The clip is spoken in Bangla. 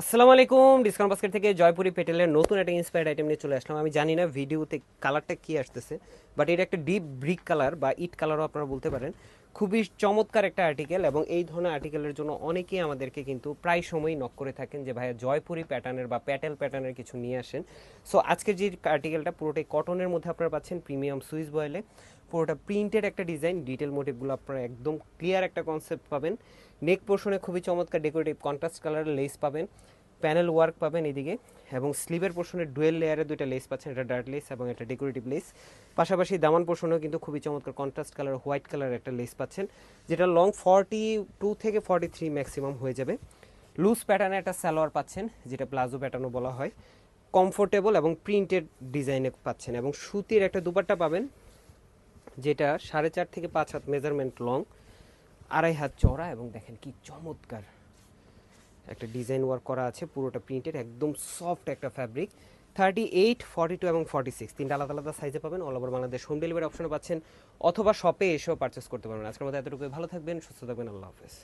আসসালামু আলাইকুম, ডিসকাউন্ট বাস্কেট থেকে জয়পুরি পেটেলের নতুন একটা ইন্সপায়ার্ড আইটেম নিয়ে চলে আসলাম। আমি জানি না ভিডিওতে কালারটা কী আসতেছে বাট এটা একটা ডিপ ব্রিক কালার বা ইট কালারও আপনারা বলতে পারেন। খুবই চমৎকার একটা আর্টিকেল এবং এই ধরনের আর্টিকেলের জন্য অনেকেই আমাদেরকে কিন্তু প্রায় সময়ই নক করে থাকেন যে, ভাইয়া, জয়পুরি প্যাটার্নের বা প্যাটেল প্যাটার্নের কিছু নিয়ে আসেন। সো আজকের যে আর্টিকেলটা পুরোটাই কটনের মধ্যে আপনারা পাচ্ছেন প্রিমিয়াম সুইস বয়েলে পুরোটা প্রিন্টেড একটা ডিজাইন ডিটেল মোটিভগুলো আপনারা একদম ক্লিয়ার একটা কনসেপ্ট পাবেন। নেক পোর্শনে খুবই চমৎকার ডেকোরেটিভ কন্ট্রাস্ট কালারের লেস পাবেন। প্যানেল ওয়ার্ক পাবেন এদিকে এবং স্লিভের পোর্শনে ডুয়েল লেয়ারে দুইটা লেস পাচ্ছেন, এটা ডার্ক লেস এবং একটা ডেকোরেটিভ লেস। পাশাপাশি দামান পোর্শনেও কিন্তু খুবই চমৎকার কন্ট্রাস্ট কালার হোয়াইট কালারের একটা লেস পাচ্ছেন, যেটা লং ফর্টি টু থেকে ফর্টি থ্রি ম্যাক্সিমাম হয়ে যাবে। লুজ প্যাটার্নে একটা সালোয়ার পাচ্ছেন, যেটা প্লাজো প্যাটার্নও বলা হয়। কমফোর্টেবল এবং প্রিন্টেড ডিজাইনে পাচ্ছেন এবং সুতির একটা দুপাট্টা পাবেন, যেটা সাড়ে চার থেকে পাঁচ হাত মেজারমেন্ট লং আড়াই হাত চড়া এবং দেখেন কি চমৎকার। একটা ডিজাইন ওয়ার্ক করা আছে, পুরোটা প্রিন্টেড একদম সফট একটা fabric. Thirty eight forty two এবং ফর্টি সিক্স তিনটা আলাদা আলাদা সাইজে পাবেন। All over Bangladesh home delivery অপশনে পাচ্ছেন, অথবা শপে এসেও পারচেস করতে পারবেন। আজকের মধ্যে এতটুকু ভালো থাকবেন, সুস্থ থাকবেন, আল্লাহ হাফেজ।